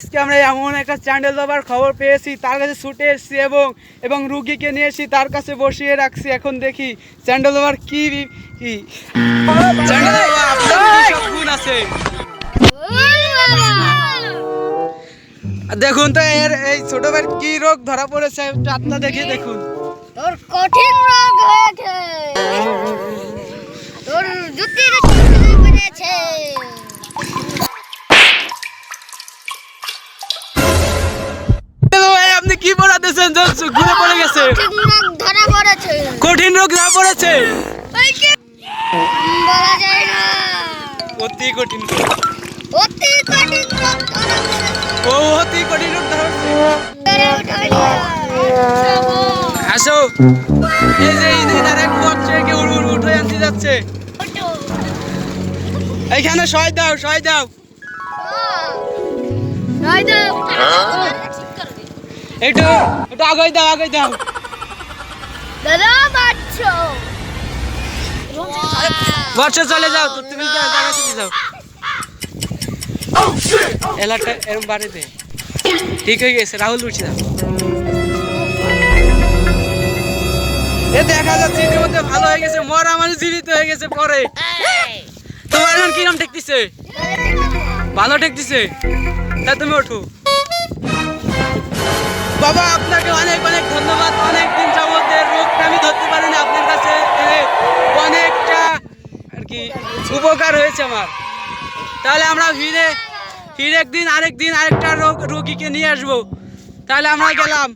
আজকে আমরা এমন একটা চ্যান্ডেল দেওয়ার খবর পেয়েছি তার কাছে ছুটে এসেছি এবং এবং রুগীকে নিয়ে এসেছি তার কাছে বসিয়ে রাখছি। এখন দেখি চ্যান্ডেল দেওয়ার কি কি? আপনার দেখুন তো এর এই ছোট ভাইয়ের কি রোগ ধরা পড়েছে চারটা দেখে দেখুন। তোর কঠিন রোগ হয়েছে। তোর জুতির পড়েছে। পড়াতেছেন ঘুরে পড়ে গেছে। কঠিন রোগ ধরা পড়েছে। কঠিন রোগ ধরা পড়েছে। বলা যায় না। অতি কঠিন। অতি কঠিন রোগ ধরা ও অতি কঠিন রোগ ধরা। আসো। এই যে এই এক উড় উড় উঠে আনতে যাচ্ছে। এইখানে সয় দাও সয় দাও। নয় দাও। একটু একটু আগাই দাও আগাই দাও দাদা বাচ্চো বর্ষা চলে যাও তুমি যাও জায়গা চলে যাও এলাকা এরকম বাড়িতে ঠিক হয়ে গেছে রাহুল উঠছি এ দেখা যাচ্ছে ইতিমধ্যে ভালো হয়ে গেছে মরা মানুষ জীবিত হয়ে গেছে পরে তোমার এখন কিরম ঠেকতেছে ভালো ঠেকতেছে তা তুমি ওঠো বাবা, আপনাকে অনেক অনেক ধন্যবাদ। অনেক দিন যাবতের রোগটা আমি ধরতে পারিনি আপনার কাছে। অনেকটা আর কি উপকার হয়েছে আমার। তাহলে আমরা ফিরে ফিরে একদিন, আরেকদিন আরেকটা রোগ রোগীকে নিয়ে আসব। তাহলে আমরা গেলাম।